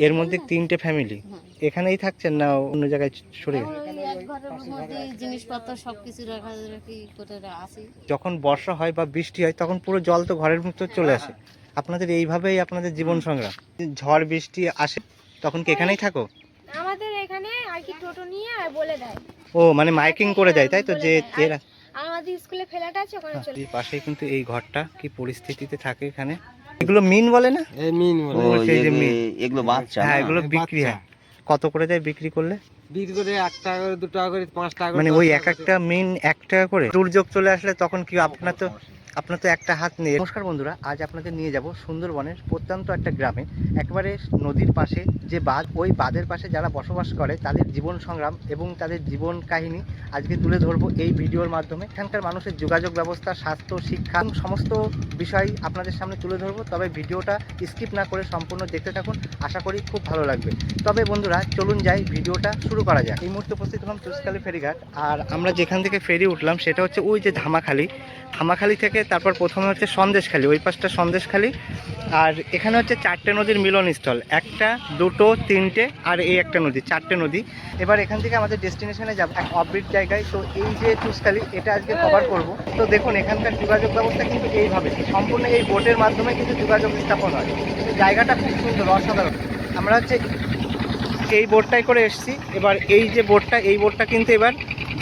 এর মধ্যে তিনটে ফ্যামিলি হ্যাঁ। এখানেই থাকছেন না অন্য জায়গায় সরে মধ্যে যখন বর্ষা হয় বা বৃষ্টি হয় তখন পুরো জল তো ঘরের ভিতর চলে আসে। আপনাদের এইভাবেই আপনাদের জীবন সংগ্রাম। ঝড় বৃষ্টি আসে তখন কি এখানেই থাকো? আমাদের এখানে আর কি টোটো নিয়ে আর বলে দেয়। ও মানে মাইকিং করে দেয় তাই তো যে এরা আমাদের স্কুলে ফেলাটা আছে ওখানে চলে এই পাশেই কিন্তু এই ঘরটা কি পরিস্থিতিতে থাকে এখানে? এগুলো মিন বলে না? এই মিন ও, সেই যে মিন। এগুলো বাচ্চা। হ্যাঁ এগুলো বিক্রি হয়। কত করে দেয় বিক্রি করলে? বিক্রি করে এক টাকা করে দু টাকা করে পাঁচ টাকা মানে ওই এক একটা মিন এক টাকা করে। দুর্যোগ চলে আসলে তখন কি আপনার তো আপনার তো একটা হাত নেই নমস্কার বন্ধুরা, আজ আপনাদের নিয়ে যাব সুন্দরবনের প্রত্যন্ত একটা গ্রামে। একেবারে নদীর পাশে যে বাঁধ, ওই বাঁধের পাশে যারা বসবাস করে, তাদের জীবন সংগ্রাম এবং তাদের জীবন কাহিনী আজকে তুলে ধরবো এই ভিডিওর মাধ্যমে। এখানকার মানুষের যোগাযোগ ব্যবস্থা, স্বাস্থ্য, শিক্ষা সমস্ত বিষয় আপনাদের সামনে তুলে ধরবো। তবে ভিডিওটা স্কিপ না করে সম্পূর্ণ দেখতে থাকুন, আশা করি খুব ভালো লাগবে। তবে বন্ধুরা, চলুন যাই ভিডিওটা শুরু করা যাক। এই মুহূর্তে উপস্থিত হলাম তুষকালী ফেরিঘাট, আর আমরা যেখান থেকে ফেরি উঠলাম সেটা হচ্ছে ওই যে ধামাখালি। ধামাখালি থেকে তারপর প্রথমে হচ্ছে সন্দেশখালি, ওই পাশটা সন্দেশখালি। আর এখানে হচ্ছে চারটে নদীর মিলনস্থল, একটা, দুটো, তিনটে, আর এই একটা নদী, চারটে নদী। এবার এখান থেকে আমাদের ডেস্টিনেশনে যাব, এক অফবিট জায়গায়। তো এই যে তুষকালি এটা আজকে কভার করব। তো দেখুন, এখানকার যোগাযোগ ব্যবস্থা কিন্তু এইভাবে, সম্পূর্ণ এই বোটের মাধ্যমে কিন্তু যোগাযোগ স্থাপন হয়। জায়গাটা খুব সুন্দর, অসাধারণ। আমরা হচ্ছে এই বোটটাই করে এসেছি। এবার এই যে বোটটা এই বোটটা কিন্তু এবার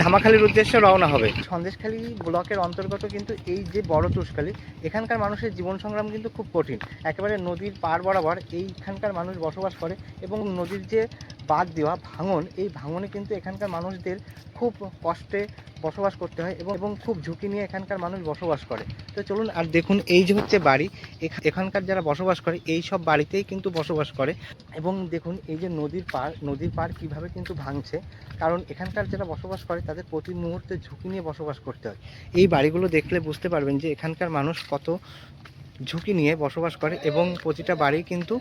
ধামাখালির উদ্দেশ্যে রওনা হবে। সন্দেশখালী ব্লকের অন্তর্গত কিন্তু এই যে বড় তুষখালী, এখানকার মানুষের জীবন সংগ্রাম কিন্তু খুব কঠিন। একেবারে নদীর পার বরাবর এইখানকার মানুষ বসবাস করে এবং নদীর যে বাদ দেওয়া, ভাঙন, এই ভাঙনে কিন্তু এখানকার মানুষদের খুব কষ্টে বসবাস করতে হয় এবং এবং খুব ঝুঁকি নিয়ে এখানকার মানুষ বসবাস করে। তো চলুন, আর দেখুন, এই যে হচ্ছে বাড়ি, এখা- এখানকার যারা বসবাস করে, এই সব বাড়িতেই কিন্তু বসবাস করে। এবং দেখুন, এই যে নদীর পার নদীর পার কীভাবে কিন্তু ভাঙছে। কারণ এখানকার যারা বসবাস করে, তাদের প্রতি মুহূর্তে ঝুঁকি নিয়ে বসবাস করতে হয়। এই বাড়িগুলো দেখলে বুঝতে পারবেন যে, এখানকার মানুষ কত ঝুঁকি নিয়ে বসবাস করে এবং প্রতিটা বাড়ি কিন্তু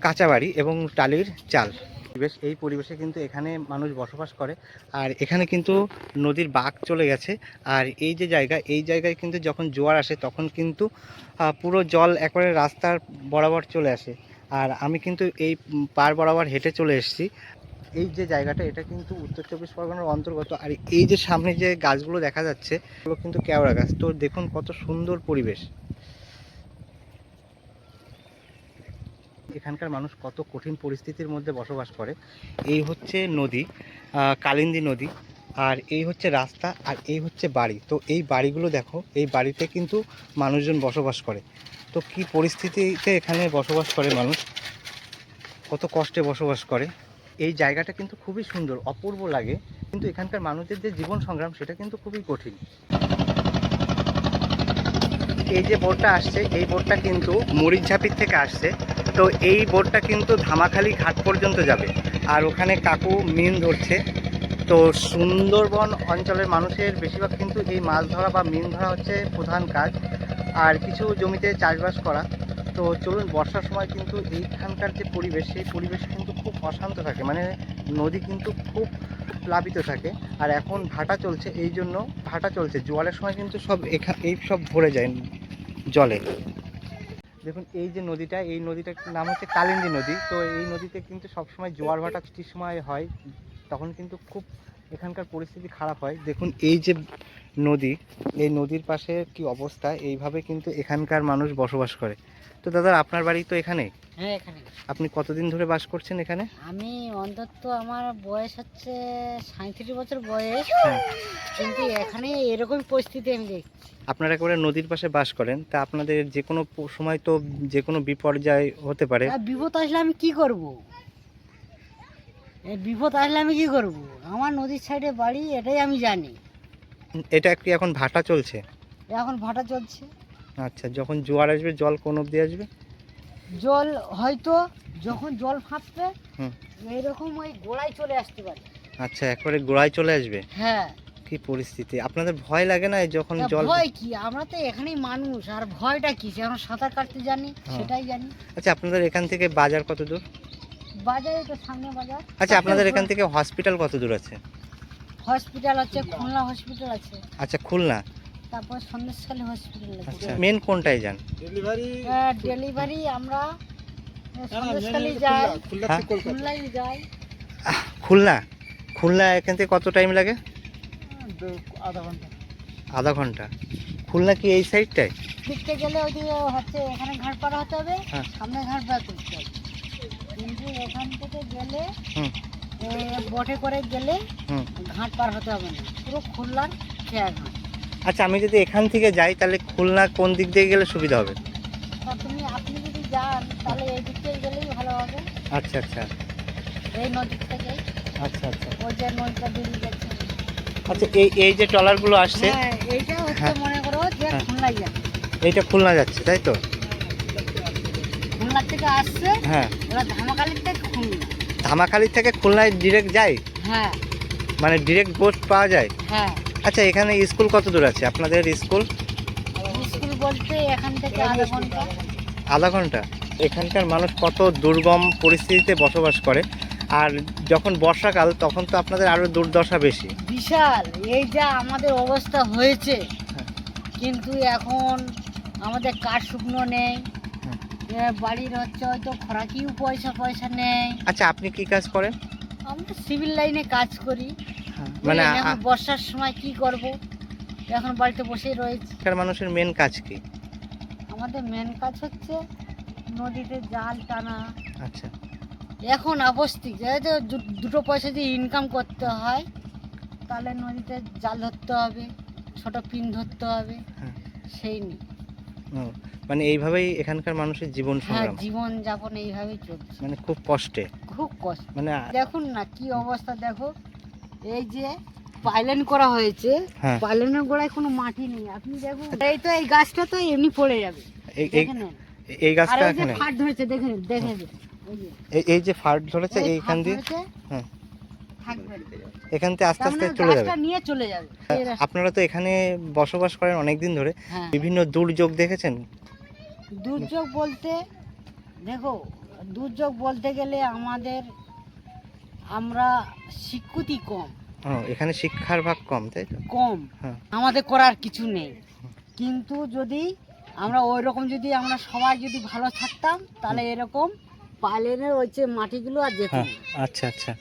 কাঁচা বাড়ি এবং টালির চাল। পরিবেশ, এই পরিবেশে কিন্তু এখানে মানুষ বসবাস করে। আর এখানে কিন্তু নদীর বাঘ চলে গেছে। আর এই যে জায়গা, এই জায়গায় কিন্তু যখন জোয়ার আসে, তখন কিন্তু পুরো জল একবারে রাস্তার বরাবর চলে আসে। আর আমি কিন্তু এই পার বরাবর হেঁটে চলে এসেছি। এই যে জায়গাটা, এটা কিন্তু উত্তর চব্বিশ পরগনার অন্তর্গত। আর এই যে সামনে যে গাছগুলো দেখা যাচ্ছে, এগুলো কিন্তু কেওড়া গাছ। তো দেখুন কত সুন্দর পরিবেশ। এখানকার মানুষ কত কঠিন পরিস্থিতির মধ্যে বসবাস করে। এই হচ্ছে নদী কালিন্দী নদী, আর এই হচ্ছে রাস্তা, আর এই হচ্ছে বাড়ি। তো এই বাড়িগুলো দেখো, এই বাড়িতে কিন্তু মানুষজন বসবাস করে। তো কি পরিস্থিতিতে এখানে বসবাস করে মানুষ? কত কষ্টে বসবাস করে। এই জায়গাটা কিন্তু খুবই সুন্দর, অপূর্ব লাগে। কিন্তু এখানকার মানুষদের যে জীবন সংগ্রাম, সেটা কিন্তু খুবই কঠিন। এই যে বোটটা আসছে, এই বোটটা কিন্তু মরিচঝাপির থেকে আসছে। তো এই বোটটা কিন্তু ধামাখালি ঘাট পর্যন্ত যাবে। আর ওখানে কাকু মিন ধরছে। তো সুন্দরবন অঞ্চলের মানুষের বেশিরভাগ কিন্তু এই মাছ ধরা বা মিন ধরা হচ্ছে প্রধান কাজ। আর কিছু জমিতে চাষবাস করা। তো চলুন, বর্ষার সময় কিন্তু এইখানকার যে পরিবেশ, সেই পরিবেশ কিন্তু খুব অশান্ত থাকে। মানে নদী কিন্তু খুব প্লাবিত থাকে। আর এখন ভাটা চলছে এই জন্য ভাটা চলছে। জোয়ারের সময় কিন্তু সব এখা, এই সব ভরে যায় জলে। দেখুন, এই যে নদীটা, এই নদীটার নাম হচ্ছে কালিন্দী নদী। তো এই নদীতে কিন্তু সবসময় জোয়ার ভাটা সময় হয়। তখন কিন্তু খুব এখানকার পরিস্থিতি খারাপ হয়। দেখুন এই যে নদী এই নদীর পাশে কি অবস্থা এইভাবে কিন্তু এখানকার মানুষ বসবাস করে। তো দাদা আপনার বাড়ি তো এখানে হ্যাঁ এখানে আপনি কতদিন ধরে বাস করছেন এখানে? আমি অন্তত আমার বয়স হচ্ছে সাঁত্রিশ বছর বয়স। হ্যাঁ। কিন্তু এখানে এরকম পরিস্থিতি আমি দেখছি। আপনারা একেবারে নদীর পাশে বাস করেন তা আপনাদের যে কোনো সময় তো যে কোনো বিপর্যয় হতে পারে। বিপদ আসলে আমি কি করব? বিপদ আসলে আমি কি করব? আমার নদীর সাইডে বাড়ি এটাই আমি জানি। এটা কি এখন ভাটা চলছে? এখন ভাটা চলছে। আচ্ছা যখন জোয়ার আসবে জল কোন অবধি আসবে? জল হয়তো যখন জল ফাঁপবে হুম। এইরকম ওই গোড়ায় চলে আসতে পারে। আচ্ছা একবারে গোড়ায় চলে আসবে? হ্যাঁ। কি পরিস্থিতি? আপনাদের ভয় লাগে না যখন জল ভয় কি? আমরা তো এখানেই মানুষ আর ভয়টা কি? আমরা সাঁতার কাটতে জানি হ্যাঁ। সেটাই জানি। আচ্ছা আপনাদের এখান থেকে বাজার কত দূর? বাজারে তো সামনে বাজার। আচ্ছা আপনাদের এখান থেকে হসপিটাল কত দূর আছে? হসপিটাল আছে খুলনা হসপিটাল আছে। আচ্ছা খুলনা? তারপর সন্দেশখালী হসপিটাল আছে। আচ্ছা মেন কোনটায় যান? ডেলিভারি ডেলিভারি আমরা সন্দেশখালি হ্যাঁ? খুলনায় যায় খুলনা? খুলনা এখান থেকে কত টাইম লাগে? আধা ঘণ্টা। আধা ঘণ্টা। খুলনা কি এই সাইডটায় ফিরতে গেলে ওইদিকে হচ্ছে এখানে ঘাট পাড়া হতে হবে হ্যাঁ। সামনে ঘাট এখান থেকে গেলে বোটে করে গেলে ঘাট পার হতে হবে না। পুরো খুলনার খেয়া ঘাট। আচ্ছা আমি যদি এখান থেকে যাই তাহলে খুলনা কোন দিক দিয়ে গেলে সুবিধা হবে? তুমি আপনি যদি যান তাহলে এই দিক থেকে গেলেই ভালো হবে। আচ্ছা আচ্ছা। এই নদীর থেকে। আচ্ছা আচ্ছা। ওই যে নদীটা বেরিয়ে গেছে। আচ্ছা এই এই যে ট্রলারগুলো আসছে হ্যাঁ এইটা হচ্ছে হ্যাঁ। মনে করো যে হ্যাঁ। খুলনায় যাবে এইটা খুলনা যাচ্ছে তাই তো? খুলনার থেকে আসছে। হ্যাঁ। থেকে খুলনা। ধামাখালি থেকে খুলনায় ডিরেক্ট যায়? হ্যাঁ। মানে ডিরেক্ট বোট পাওয়া যায়? হ্যাঁ। আচ্ছা এখানে স্কুল কত দূর আছে? আপনাদের স্কুল স্কুল বলতে এখান থেকে আধা ঘণ্টা। আধা ঘণ্টা। এখানকার মানুষ কত দুর্গম পরিস্থিতিতে বসবাস করে। আর যখন বর্ষাকাল তখন তো আপনাদের আরও দুর্দশা বেশি। বিশাল এই যা আমাদের অবস্থা হয়েছে। হ্যাঁ। কিন্তু এখন আমাদের কাঠ শুকনো নেই? বাড়ির হচ্ছে হয়তো খরাকিও পয়সা পয়সা নেই। আচ্ছা আপনি কি কাজ করেন? আমরা সিভিল লাইনে কাজ করি। মানে এখন বর্ষার সময় কি করব? এখন বাড়িতে বসেই রয়েছে। এখানকার মানুষের মেন কাজ কি? আমাদের মেন কাজ হচ্ছে নদীতে জাল টানা। আচ্ছা। এখন আবস্তিক যেহেতু দুটো পয়সা দিয়ে ইনকাম করতে হয় তাহলে নদীতে জাল ধরতে হবে ছোট পিন ধরতে হবে হ্যাঁ। সেই নিয়ে। মানে এইভাবেই এখানকার মানুষের জীবন হ্যাঁ সংগ্রাম। জীবন যাপন এইভাবেই চলছে। মানে খুব কষ্টে। খুব কষ্ট। মানে দেখুন না কি অবস্থা দেখো। এই যে পাইলেন করা হয়েছে হ্যাঁ। পাইলেনের গোড়ায় কোনো মাটি নেই। আপনি দেখুন এই তো এই গাছটা তো এমনি পড়ে যাবে। এই- গাছটা এখানে? ফাট ধরেছে দেখেন দেখেন এই যে, এই- এই যে ফাট ধরেছে এইখান দিয়ে? হ্যাঁ। থাকবে। এখান থেকে আস্তে আস্তে মানে চলে যাবে। নিয়ে চলে যাবে। আপনারা তো এখানে বসবাস করেন অনেক দিন ধরে। হ্যাঁ। বিভিন্ন দুর্যোগ দেখেছেন? দুর্যোগ বলতে দেখো দুর্যোগ বলতে গেলে আমাদের আমরা শিক্ষিতই কম। এখানে শিক্ষার ভাগ কম তাই তো? কম। হ্যাঁ। আমাদের করার কিছু নেই। কিন্তু যদি আমরা ওই রকম যদি আমরা সবাই যদি ভালো থাকতাম তাহলে এরকম পাইলেনের ওই যে মাটিগুলো আর যেত হ্যাঁ আচ্ছা আচ্ছা।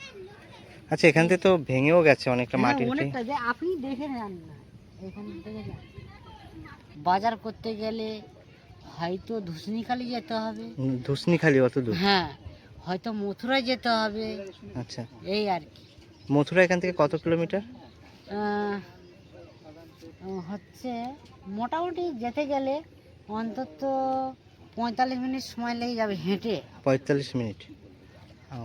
আচ্ছা এখান থেকে তো ভেঙেও গেছে অনেকটা হ্যাঁ, মাটির অনেকটা যে আপনি দেখে নেন না এখান থেকে বাজার করতে গেলে হয়তো ধুসনিখালি যেতে হবে। ধুসনি খালি অত দূর? হ্যাঁ হয়তো মথুরায় যেতে হবে। আচ্ছা। এই আর কি। মথুরা এখান থেকে কত কিলোমিটার? হচ্ছে মোটামুটি যেতে গেলে অন্তত পঁয়তাল্লিশ মিনিট সময় লেগে যাবে হেঁটে। পঁয়তাল্লিশ মিনিট। ও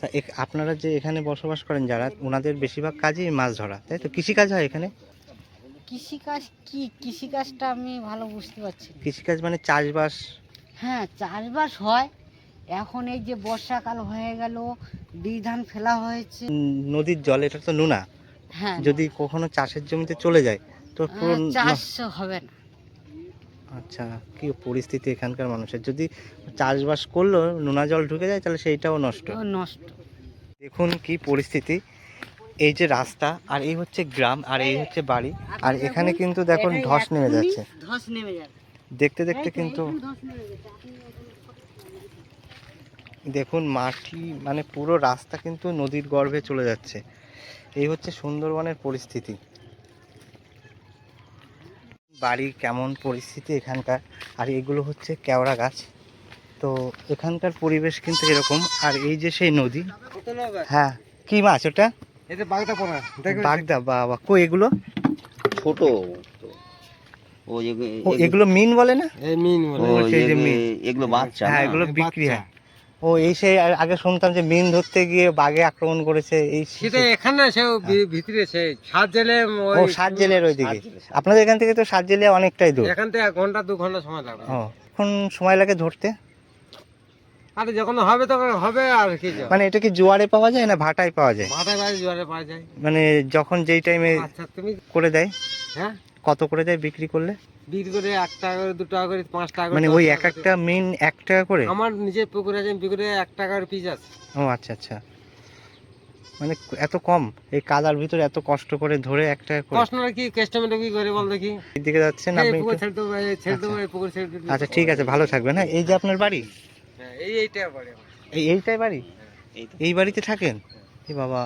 তা আপনারা যে এখানে বসবাস করেন যারা ওনাদের বেশিরভাগ কাজই মাছ ধরা তাই তো? কৃষিকাজ হয় এখানে? কৃষিকাজ কি কৃষিকাজটা আমি ভালো বুঝতে পারছি না। কৃষিকাজ মানে চাষবাস? হ্যাঁ চাষবাস হয়। এখন এই যে বর্ষাকাল হয়ে গেল বীজ ধান ফেলা হয়েছে। উম, নদীর জল এটা তো নোনা। হ্যাঁ যদি কখনো চাষের জমিতে চলে যায় তো পুরো আহ, চাষ হবে না। আচ্ছা কি পরিস্থিতি এখানকার মানুষের? যদি চাষবাস করল নোনা জল ঢুকে যায় তাহলে সেইটাও নষ্ট। নষ্ট। দেখুন কি পরিস্থিতি। এই যে রাস্তা আর এই হচ্ছে গ্রাম আর এই হচ্ছে বাড়ি আর এখানে কিন্তু দেখুন ধস নেমে যাচ্ছে। ধস নেমে যাবে দেখতে দেখতে কিন্তু দেখুন মাটি মানে পুরো রাস্তা কিন্তু নদীর গর্ভে চলে যাচ্ছে। এই হচ্ছে সুন্দরবনের পরিস্থিতি। বাড়ি কেমন পরিস্থিতি এখানকার আর এগুলো হচ্ছে কেওড়া গাছ। তো এখানকার পরিবেশ কিন্তু এরকম আর এই যে সেই নদী হ্যাঁ কি মাছ ওটা? এটা বাগদা পোনা বাগদা বাবা কো এগুলো? ছোট ও এগুলো মিন বলে না? মিন বলে। এগুলো বাচ্চা হ্যাঁ এগুলো বিক্রি হয়। ও এই সেই আ- আগে শুনতাম যে মিন ধরতে গিয়ে বাঘে আক্রমণ করেছে এই সেটা এখানে সে ভিতরে সে সাত জেলে ও সাত জেলের ওইদিকে। আপনাদের এখান থেকে তো সাত জেলে অনেকটাই দূর। এখান থেকে এক ঘণ্টা দু ঘণ্টা সময় লাগবে। ও এখন সময় লাগে ধরতে? আর যখন হবে তখন হবে আর কি মানে এটা কি জোয়ারে পাওয়া যায় না ভাটায় পাওয়া যায়? জোয়ারে পাওয়া যায়। মানে যখন যেই টাইমে আচ্ছা তুমি করে দেয়? হ্যাঁ? কত করে দেয় বিক্রি করলে? বিক্রি করে এক টাকা করে দু টাকা করে পাঁচ টাকা করে মানে ওই এক একটা মিন এক টাকা করে? আমার নিজের পুকুর আছে আমি পুকুরে এক টাকার পিস আছে। ও আচ্ছা আচ্ছা। মানে এত কম? এই কাদার ভিতরে এত কষ্ট করে ধরে এক টাকা করে? কষ্ট কি কাস্টমার কি করে বল দেখি? দিকে যাচ্ছেন আপনি পুকুর ছেড়ে দেবো ছেড়ে দেবো পুকুর ছেড়ে আচ্ছা ঠিক আছে ভালো থাকবেন হ্যাঁ? এই যে আপনার বাড়ি? হ্যাঁ এই এইটা বাড়ি এই এইটাই বাড়ি? এই বাড়িতে থাকেন? এ বাবা।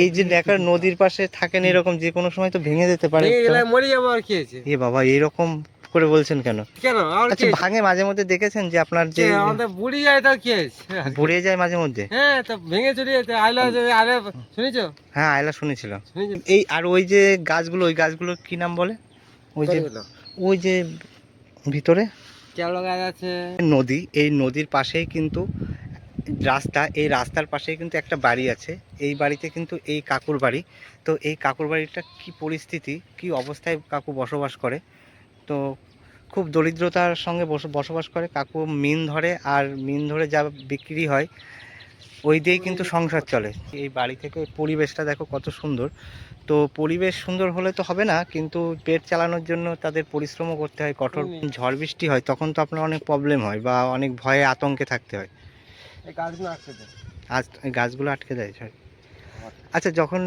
এই যে নেকার নদীর পাশে থাকেন এরকম যে কোনো সময় তো ভেঙে যেতে পারে তো। মরে যাব আর কি এ বাবা এরকম করে বলছেন কেন? কেন? আচ্ছা ভাঙে মাঝে মধ্যে দেখেছেন যে আপনার যে আমাদের বুড়ি যায় তার কি আছে বুড়িয়ে যায় মাঝে মধ্যে? হ্যাঁ তো ভেঙে চলে যেতে আইলা আরে শুনেছো? হ্যাঁ আয়লা শুনেছিলাম। এই আর ওই যে গাছগুলো ওই গাছগুলো কি নাম বলে? ওই যে ওই যে ভিতরে? কেওড়া গাছ আছে। নদী এই নদীর পাশেই কিন্তু রাস্তা এই রাস্তার পাশেই কিন্তু একটা বাড়ি আছে। এই বাড়িতে কিন্তু এই কাকুর বাড়ি। তো এই কাকুর বাড়িটা কি পরিস্থিতি কি অবস্থায় কাকু বসবাস করে? তো খুব দরিদ্রতার সঙ্গে বস- বসবাস করে। কাকু মিন ধরে আর মিন ধরে যা বিক্রি হয় ওই দিয়েই কিন্তু সংসার চলে। এই বাড়ি থেকে পরিবেশটা দেখো কত সুন্দর। তো পরিবেশ সুন্দর হলে তো হবে না কিন্তু পেট চালানোর জন্য তাদের পরিশ্রমও করতে হয়। কঠোর ঝড় বৃষ্টি হয় তখন তো আপনার অনেক প্রবলেম হয় বা অনেক ভয়ে আতঙ্কে থাকতে হয়। এই গাছগুলো আজ আটকে দেয় sorry। আচ্ছা যখন।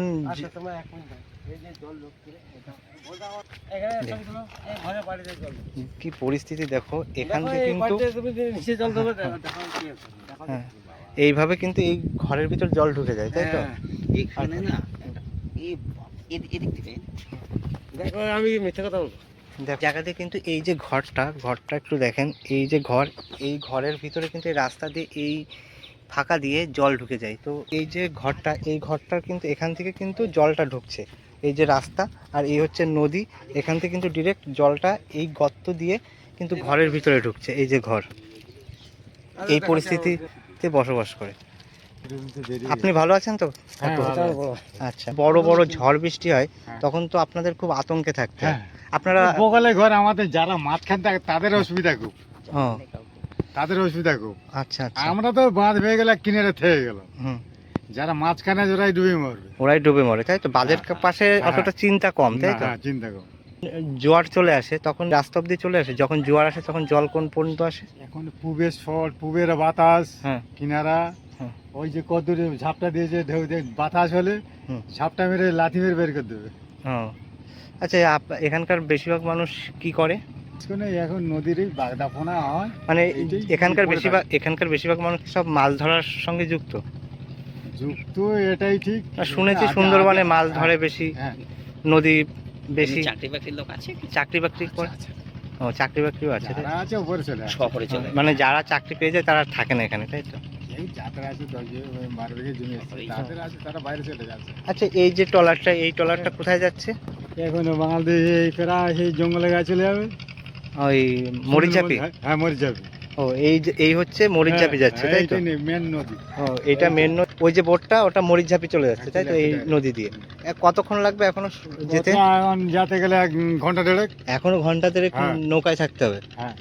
কি পরিস্থিতি দেখো এখান থেকে কিন্তু হ্যাঁ। দেখো। এইভাবে কিন্তু এই ঘরের ভিতর জল ঢুকে যায় তাই তো হ্যাঁ। এখানে না দেখো আমি মিথ্যে কথা বলব জায়গাতে কিন্তু এই যে ঘরটা ঘরটা একটু দেখেন এই যে ঘর এই ঘরের ভিতরে কিন্তু এই রাস্তা দিয়ে এই ফাঁকা দিয়ে জল ঢুকে যায়। তো এই যে ঘরটা এই ঘরটার কিন্তু এখান থেকে কিন্তু জলটা ঢুকছে। এই যে রাস্তা আর এই হচ্ছে নদী এখান থেকে কিন্তু ডিরেক্ট জলটা এই গর্ত দিয়ে কিন্তু ঘরের ভিতরে ঢুকছে এই যে ঘর। এই পরিস্থিতিতে বসবাস করে। আপনি ভালো আছেন তো? হ্যাঁ, আচ্ছা বড় বড় ঝড় বৃষ্টি হয় হ্যাঁ। তখন তো আপনাদের খুব আতঙ্কে থাকতে হ্যাঁ। আপনারা বগলে ঘর আমাদের যারা মাঝখান থাকে তাদের অসুবিধা খুব। তাদের অসুবিধা খুব। আচ্ছা আচ্ছা। আমরা তো বাঁধ হয়ে গেলে কিনারে থেকে গেল। যারা মাঝখানে ওরাই ডুবে মরবে। ওরাই ডুবে মরে তাই তো? বাঁধের হ্যাঁ। পাশে হ্যাঁ। অতটা চিন্তা কম তাই তো? হ্যাঁ, চিন্তা করো জোয়ার চলে আসে তখন রাস্তা অব্দি চলে আসে? যখন জোয়ার আসে তখন জল কোন পর্যন্ত আসে? এখন পূবের শট পূবের বাতাস কিনারা। ওই যে কদ্দুরে ঝাপটা দিয়েছে ঢেউ দিয়ে বাতাস হলে। ঝাপটা মেরে লাথি মেরে বের করে দেবে। আচ্ছা এখানকার বেশিরভাগ মানুষ কি করে? মাঝখানে এখন নদীরই বাগদা ফোনা হয়। মানে এখানকার বেশিরভাগ এখানকার বেশিরভাগ মানুষ সব মাছ ধরার সঙ্গে যুক্ত? যুক্ত এটাই ঠিক। আর শুনেছি সুন্দরবনে মাছ হ্যাঁ, ধরে বেশি হ্যাঁ। নদী বেশি। চাকরি বাকরির লোক আছে চাকরি বাকরি করে? ও চাকরি বাকরিও আছে? আছে উপরে চলে। শহরে চলে মানে যারা চাকরি পেয়ে যায় তারা থাকে না এখানে তাই তো? এই আচ্ছা এই যে ট্রলারটা এই ট্রলারটা কোথায় যাচ্ছে? এখন বাঙালি এই প্রায় সেই জঙ্গলে গায়ে চলে যাবে। ওই মরিচাপি হ্যাঁ মরিচাপি ও এই এই হচ্ছে মরিচাপি যাচ্ছে তাই তো? মেন নদী। ও এটা মেন ওই যে বোটটা ওটা মরিচাপি চলে যাচ্ছে তাই তো? এই নদী দিয়ে। কতক্ষণ লাগবে এখনও যেতে? যেতে গেলে এক ঘণ্টা দেড়েক। এখনও ঘণ্টা দেড়েক হ্যাঁ। নৌকায় থাকতে হবে। হ্যাঁ।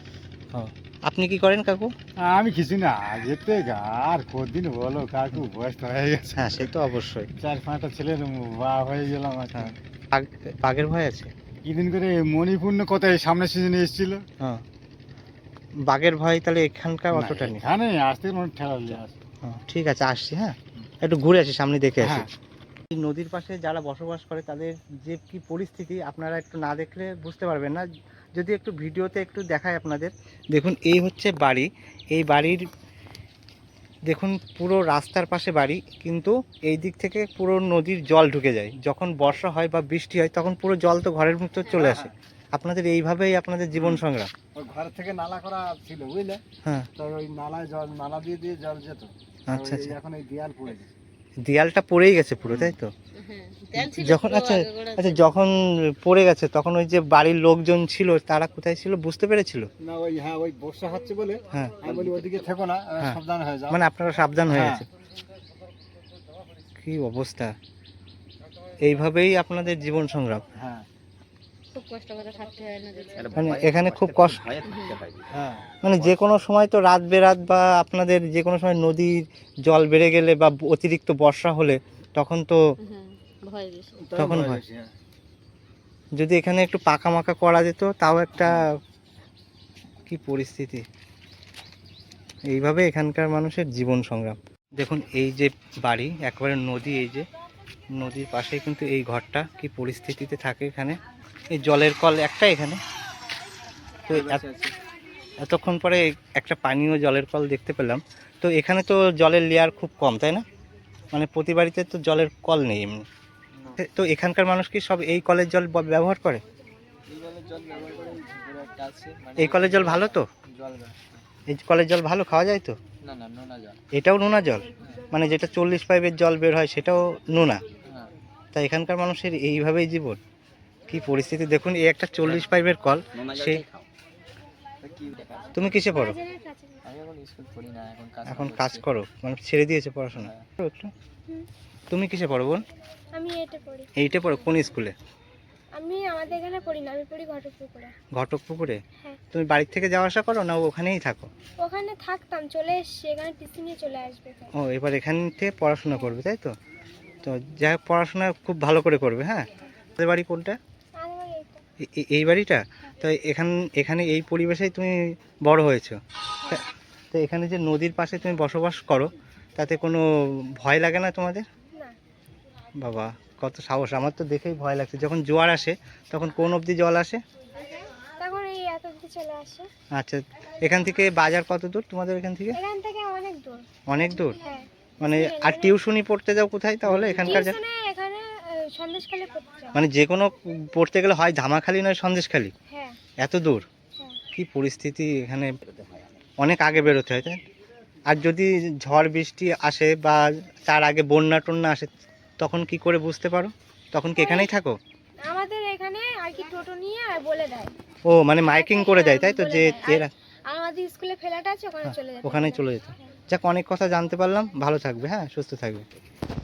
আপনি কি করেন কাকু? আমি কিছু না যেতে আর কদিন বলো কাকু বয়স তো হয়ে গেছে। হ্যাঁ সে তো অবশ্যই। চার পাঁচটা ছেলের বা হয়ে গেলাম হ্যাঁ। বাঘ- বাঘের ভয় আছে? কিদিন করে মণিপূর্ণ কথা এই সামনের সিজনে এসেছিল। হ্যাঁ। বাঘের ভয় তাহলে এখানকার অতটা নেই। এখানে আসতে মনে ঠেলা হ্যাঁ, ঠিক আছে আসছি হ্যাঁ। একটু ঘুরে আসি সামনে দেখে আসি। হ্যাঁ। এই নদীর পাশে যারা বসবাস করে তাদের যে কি পরিস্থিতি আপনারা একটু না দেখলে বুঝতে পারবেন না। যদি একটু ভিডিওতে একটু দেখায় আপনাদের। দেখুন এই হচ্ছে বাড়ি। এই বাড়ির দেখুন পুরো রাস্তার পাশে বাড়ি কিন্তু এই দিক থেকে পুরো নদীর জল ঢুকে যায়। যখন বর্ষা হয় বা বৃষ্টি হয় তখন পুরো জল তো ঘরের মতো চলে আসে। আপনাদের এইভাবেই আপনাদের জীবন সংগ্রাম। ওই ঘর থেকে নালা করা ছিল বুঝলে? হ্যাঁ। তো ওই নালায় জল নালা দিয়ে দিয়ে জল যেত। আচ্ছা আচ্ছা। এখন এই দেয়াল পড়ে গেছে। দেয়ালটা পড়েই গেছে পুরো তাই তো? যখন আচ্ছা আচ্ছা যখন পড়ে গেছে তখন ওই যে বাড়ির লোকজন ছিল তারা কোথায় ছিল বুঝতে পেরেছিল? না ওই হ্যাঁ ওই বর্ষা হচ্ছে বলে হ্যাঁ। আমি বলি ওদিকে থেকো না হ্যাঁ। সাবধান হয়ে যাও। মানে আপনারা সাবধান হয়ে হ্যাঁ। গেছে। কি অবস্থা? এইভাবেই আপনাদের জীবন সংগ্রাম। হ্যাঁ। খুব কষ্ট করে থাকতে হয় না মানে এখানে খুব কষ্ট- ভয়ে থাকতে হয়। মানে যে কোনো সময় তো রাত বেরাত বা আপনাদের যে কোনো সময় নদীর জল বেড়ে গেলে বা অতিরিক্ত বর্ষা হলে তখন তো তখন ভয় হ্যাঁ। যদি এখানে একটু পাকা মাকা করা যেত তাও একটা কি পরিস্থিতি। এইভাবে এখানকার মানুষের জীবন সংগ্রাম। দেখুন এই যে বাড়ি একবারে নদী এই যে নদীর পাশে কিন্তু এই ঘরটা কি পরিস্থিতিতে থাকে এখানে। এই জলের কল একটা এখানে। তো এত- এতক্ষণ পরে একটা পানীয় জলের কল দেখতে পেলাম। তো এখানে তো জলের লেয়ার খুব কম তাই না? মানে প্রতি বাড়িতে তো জলের কল নেই এমনি। তো এখানকার মানুষ কি সব এই কলের জল ব্যবহার করে? এই জলের জল মানে কলের জল ভালো তো? এই কলের জল ভালো খাওয়া যায় তো? এটাও নোনা জল? মানে যেটা চল্লিশ পাইপের জল বের হয় সেটাও নোনা? হ্যাঁ। তা এখানকার মানুষের এইভাবেই জীবন। কি পরিস্থিতি? দেখুন এই একটা চল্লিশ পাইপের কল সে তুমি কিসে পড়ো? এখন কাজ এখন করছি। কাজ করো মানে ছেড়ে দিয়েছে পড়াশোনা। হ্যাঁ। একটু। তুমি কিসে পড়ো বোন? আমি এটা পড়ি। এইটে পড়ো কোন স্কুলে? আমি আমাদের এখানে পড়ি না আমি পড়ি ঘটকপুকুরে। ঘটক পুকুরে হ্যাঁ। তুমি বাড়ির থেকে যাওয়া আসা করো না ওখানেই থাকো? ওখানে থাকতাম চলে এসছি এখানে টিসি নিয়ে চলে আসবে ও এবার এখান থেকে পড়াশোনা করবে তাই তো? তো যাই হোক পড়াশোনা খুব ভালো করে করবে হ্যাঁ? তোমাদের বাড়ি কোনটা? এই বাড়িটা? তো এখান এখানে এই পরিবেশেই তুমি বড় হয়েছো। তা- এখানে যে নদীর পাশে তুমি বসবাস করো তাতে কোনো ভয় লাগে না তোমাদের? বাবা কত সাহস। আমার তো দেখেই ভয় লাগছে। যখন জোয়ার আসে তখন কোন অবধি জল আসে? আচ্ছা এখান থেকে বাজার কত দূর তোমাদের এখান থেকে? অনেক দূর। হ্যাঁ। মানে আর টিউশনি। পড়তে যাও কোথায় তাহলে এখানকার সন্দেশখালি মানে যে কোনো পড়তে গেলে হয় ধামাখালি নয় সন্দেশখালি? হ্যাঁ। এত দূর? হ্যাঁ। কি পরিস্থিতি এখানে? অনেক আগে বেরোতে হয় তাই? আর যদি ঝড় বৃষ্টি আসে বা তার আগে বন্যা টন্যা আসে তখন কি করে বুঝতে পারো? তখন কি এখানেই থাকো? আমাদের এখানে আর কি টোটো নিয়ে আর বলে দেয়। ও মানে মাইকিং করে দেয় তাই তো? যে এরা আমাদের স্কুলে ফেলাটা আছে ওখানে চলে যেতে ওখানেই চলে যেত যাক অনেক কথা জানতে পারলাম। ভালো থাকবে হ্যাঁ সুস্থ থাকবে।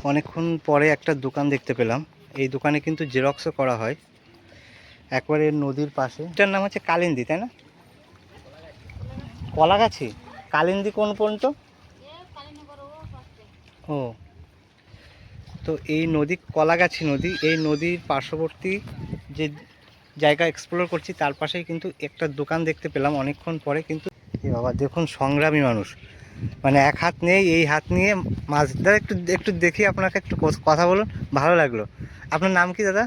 অনেকক্ষণ পরে একটা দোকান দেখতে পেলাম। এই দোকানে কিন্তু জেরক্সও করা হয়। একবারে নদীর পাশে। এটার নাম হচ্ছে কালিন্দি, তাই না? কলাগাছি? কালিন্দি কোন পর্যন্ত? ও। তো এই নদী, কলাগাছি নদী, এই নদীর পার্শ্ববর্তী যে জায়গা এক্সপ্লোর করছি, তার পাশেই কিন্তু একটা দোকান দেখতে পেলাম অনেকক্ষণ পরে, কিন্তু বাবা, দেখুন সংগ্রামী মানুষ। মানে এক হাত নেই, এই হাত নিয়ে মাছ একটু একটু দেখি আপনাকে, একটু কথা বলুন, ভালো লাগল। আপনার নাম কি দাদা?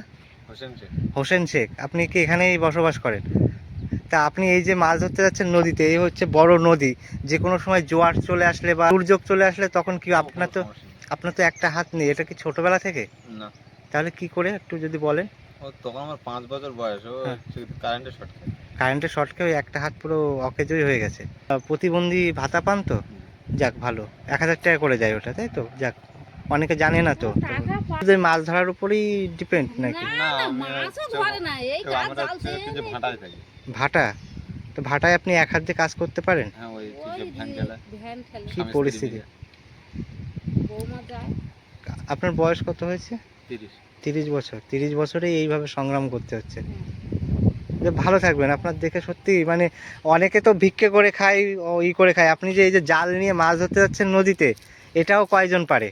হোসেন শেখ। হোসেন শেখ। আপনি কি এখানেই বসবাস করেন? তা আপনি এই যে মাছ ধরতে যাচ্ছেন নদীতে এই হচ্ছে বড় নদী। যে কোনো সময় জোয়ার চলে আসলে বা দুর্যোগ চলে আসলে তখন কি আপনার তো আপনার তো একটা হাত নেই। এটা কি ছোটবেলা থেকে? না। তাহলে কি করে একটু যদি বলেন। তখন আমার পাঁচ বছর বয়স। ও হ্যাঁ। কারেন্টের শর্ট কারেন্টের শর্টকে ওই একটা হাত পুরো অকেজই হয়ে গেছে। প্রতিবন্ধী ভাতা পান তো? যাক ভালো। এক হাজার টাকা করে যায় ওটা তাই তো? যাক অনেকে জানে না তো। এই মাছ ধরার উপরেই ডিপেন্ড নাকি? না ভাটায় থাকি। ভাটা? তো ভাটায় আপনি এক হাত দিয়ে কাজ করতে পারেন? হ্যাঁ ওই ভ্যান চালায় কি পরিস্থিতি? আপনার বয়স কত হয়েছে? তিরিশ। তিরিশ বছর। তিরিশ বছরে এইভাবে সংগ্রাম করতে হচ্ছে। যে ভালো থাকবেন আপনার দেখে সত্যি মানে অনেকে তো ভিক্ষে করে খায় ই করে খায়। আপনি যে এই যে জাল নিয়ে মাছ ধরতে যাচ্ছেন নদীতে এটাও কয়জন পারে?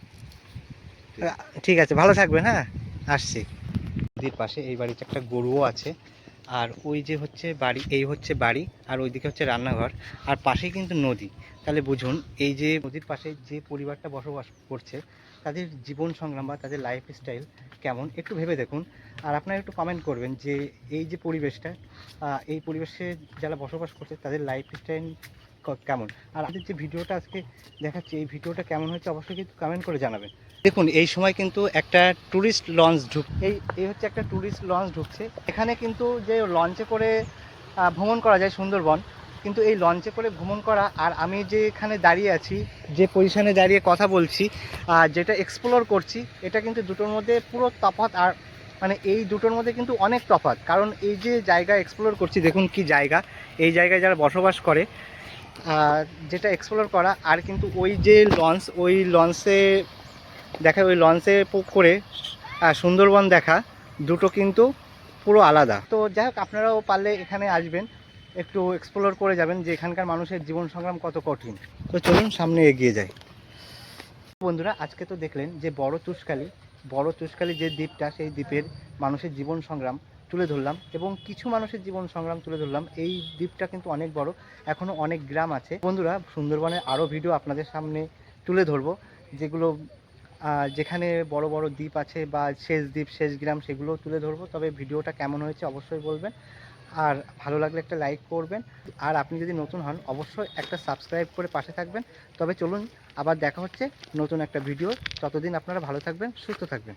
ঠিক আছে, ভালো থাকবেন হ্যাঁ? আসছি। নদীর পাশে এই বাড়িতে একটা গরুও আছে। আর ওই যে হচ্ছে বাড়ি, এই হচ্ছে বাড়ি, আর ওইদিকে হচ্ছে রান্নাঘর, আর পাশেই কিন্তু নদী। তাহলে বুঝুন, এই যে নদীর পাশে যে পরিবারটা বসবাস করছে, তাদের জীবন সংগ্রাম বা তাদের লাইফ স্টাইল কেমন, একটু ভেবে দেখুন। আর আপনারা একটু কমেন্ট করবেন যে এই যে পরিবেশটা এই পরিবেশে যারা বসবাস করছে, তাদের লাইফ স্টাইল কেমন? আর আমাদের যে ভিডিওটা আজকে দেখাচ্ছি, এই ভিডিওটা কেমন হয়েছে, অবশ্যই কিন্তু কমেন্ট করে জানাবেন। দেখুন, এই সময় কিন্তু একটা ট্যুরিস্ট লঞ্চ ঢুক, এই এই হচ্ছে একটা ট্যুরিস্ট লঞ্চ ঢুকছে। এখানে কিন্তু যে লঞ্চে করে ভ্রমণ করা যায় সুন্দরবন, কিন্তু এই লঞ্চে করে ভ্রমণ করা আর আমি যে এখানে দাঁড়িয়ে আছি, যে পজিশনে দাঁড়িয়ে কথা বলছি, আর যেটা এক্সপ্লোর করছি, এটা কিন্তু দুটোর মধ্যে পুরো তফাৎ আর মানে এই দুটোর মধ্যে কিন্তু অনেক তফাৎ। কারণ এই যে জায়গা এক্সপ্লোর করছি, দেখুন কি জায়গা। এই জায়গায় যারা বসবাস করে যেটা এক্সপ্লোর করা, আর কিন্তু ওই যে লঞ্চ ওই লঞ্চে দেখা, ওই লঞ্চে করে সুন্দরবন দেখা, দুটো কিন্তু পুরো আলাদা। তো যাই হোক, আপনারাও পারলে এখানে আসবেন, একটু এক্সপ্লোর করে যাবেন যে এখানকার মানুষের জীবন সংগ্রাম কত কঠিন। তো চলুন সামনে এগিয়ে যাই। বন্ধুরা, আজকে তো দেখলেন যে বড় তুষকালি বড় তুষকালি যে দ্বীপটা, সেই দ্বীপের মানুষের জীবন সংগ্রাম তুলে ধরলাম এবং কিছু মানুষের জীবন সংগ্রাম তুলে ধরলাম। এই দ্বীপটা কিন্তু অনেক বড় এখনও অনেক গ্রাম আছে। বন্ধুরা, সুন্দরবনের আরও ভিডিও আপনাদের সামনে তুলে ধরবো, যেগুলো যেখানে বড় বড় দ্বীপ আছে বা শেষ দ্বীপ শেষ গ্রাম সেগুলো তুলে ধরবো। তবে ভিডিওটা কেমন হয়েছে অবশ্যই বলবেন। আর ভালো লাগলে একটা লাইক করবেন। আর আপনি যদি নতুন হন, অবশ্যই একটা সাবস্ক্রাইব করে পাশে থাকবেন। তবে চলুন, আবার দেখা হচ্ছে নতুন একটা ভিডিও ততদিন আপনারা ভালো থাকবেন, সুস্থ থাকবেন।